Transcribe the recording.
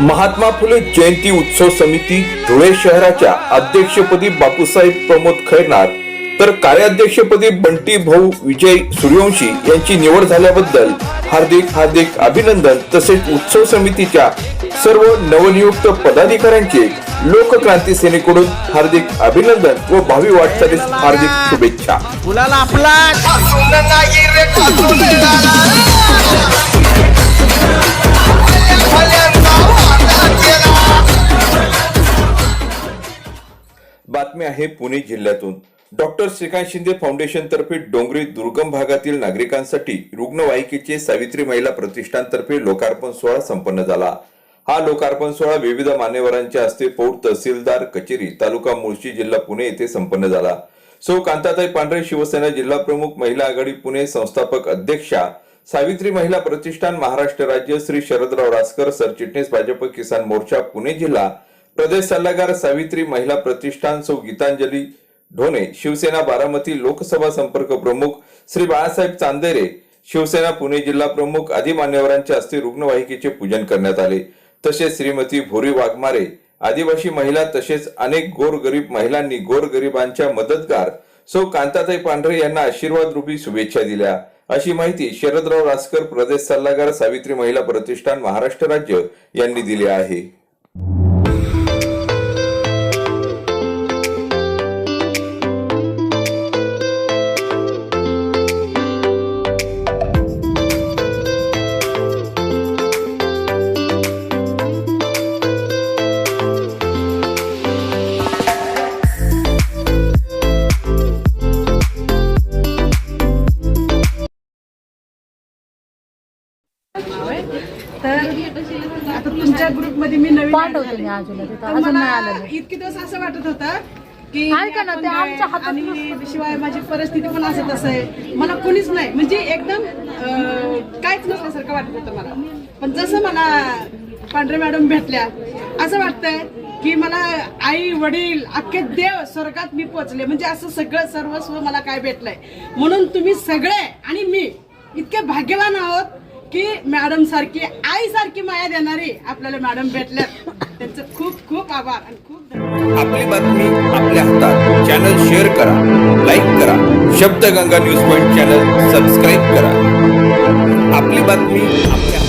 महात्मा फुले जयंती उत्सव समिती धुळे शहराच्या अध्यक्षपदी बापूसाहेब प्रमोद खैरनार तर कार्याध्यक्षपदी बंटी भाऊ विजय सूर्यवंशी यांची निवड झाल्याबद्दल हार्दिक हार्दिक अभिनंदन तसेच उत्सव समितीच्या सर्व नवनियुक्त पदाधिकाऱ्यांचे लोकक्रांती सेनेकडून हार्दिक अभिनंदन व भावी वाटचालीस हार्दिक शुभेच्छा. बातमी आहे पुणे जिल्ह्यातून. डॉक्टर श्रीकांत शिंदे फाउंडेशनतर्फे डोंगरी दुर्गम भागातील नागरिकांसाठी रुग्णवाहिकेचे सावित्री महिला प्रतिष्ठानतर्फे लोकार्पण सोहळा संपन्न झाला. हा लोकार्पण सोहळा विविध मान्यवरांच्या हस्ते पौर तहसीलदार कचेरी तालुका मुळशी जिल्हा पुणे येथे संपन्न झाला. सौ कांताताई पांढरे शिवसेना जिल्हा प्रमुख महिला आघाडी पुणे संस्थापक अध्यक्षा सावित्री महिला प्रतिष्ठान महाराष्ट्र राज्य श्री शरदराव रासकर सरचिटणीस भाजप किसान मोर्चा पुणे जिल्हा प्रदेश सल्लागार सावित्री महिला प्रतिष्ठान सौ गीतांजली ढोणे शिवसेना बारामती लोकसभा संपर्क प्रमुख श्री बाळासाहेब चांदेरे शिवसेना पुणे जिल्हा प्रमुख आदी मान्यवरांच्या हस्ते रुग्णवाहिकेचे पूजन करण्यात आले. तसेच श्रीमती भोरी वाघमारे आदिवासी महिला तसेच अनेक गोरगरीब महिलांनी गोरगरिबांच्या मदतगार सौ कांताताई पांढरे यांना आशीर्वाद रूपी शुभेच्छा दिल्या. अशी माहिती शरदराव रासकर प्रदेश सल्लागार सावित्री महिला प्रतिष्ठान महाराष्ट्र राज्य यांनी दिली आहे. तर आता तुमच्या ग्रुपमध्ये मी नवीन पाठवते. मी आजूला तिथं. तर अजून मला नाही आलेलं. इतके दिवस असं वाटत होतं की ऐका ना, ते आपण आमच्या काय हातात आणि शिवाय माझी परिस्थिती पण असं तसं आहे मला कोणीच नाही म्हणजे एकदम अं, काहीच नसल्यासारखं वाटत होतं मला पण जसं मला पांढरे मॅडम भेटल्या असं वाटतंय की मला आई वडील अख्खे देव स्वर्गात मी पोचले म्हणजे असं सगळं सर्वस्व मला काय भेटलंय म्हणून तुम्ही सगळे आणि मी इतके भाग्यवान आहोत की मॅडम सारखी आई सारखी माया देणारी आपल्याला मॅडम भेटल्यात. त्यांचं खूप खूप आभार आणि खूप आपली बातमी आपल्या हातात. चॅनल शेअर करा लाईक करा. Shabdaganga news point channel subscribe करा. आपली बातमी आपल्या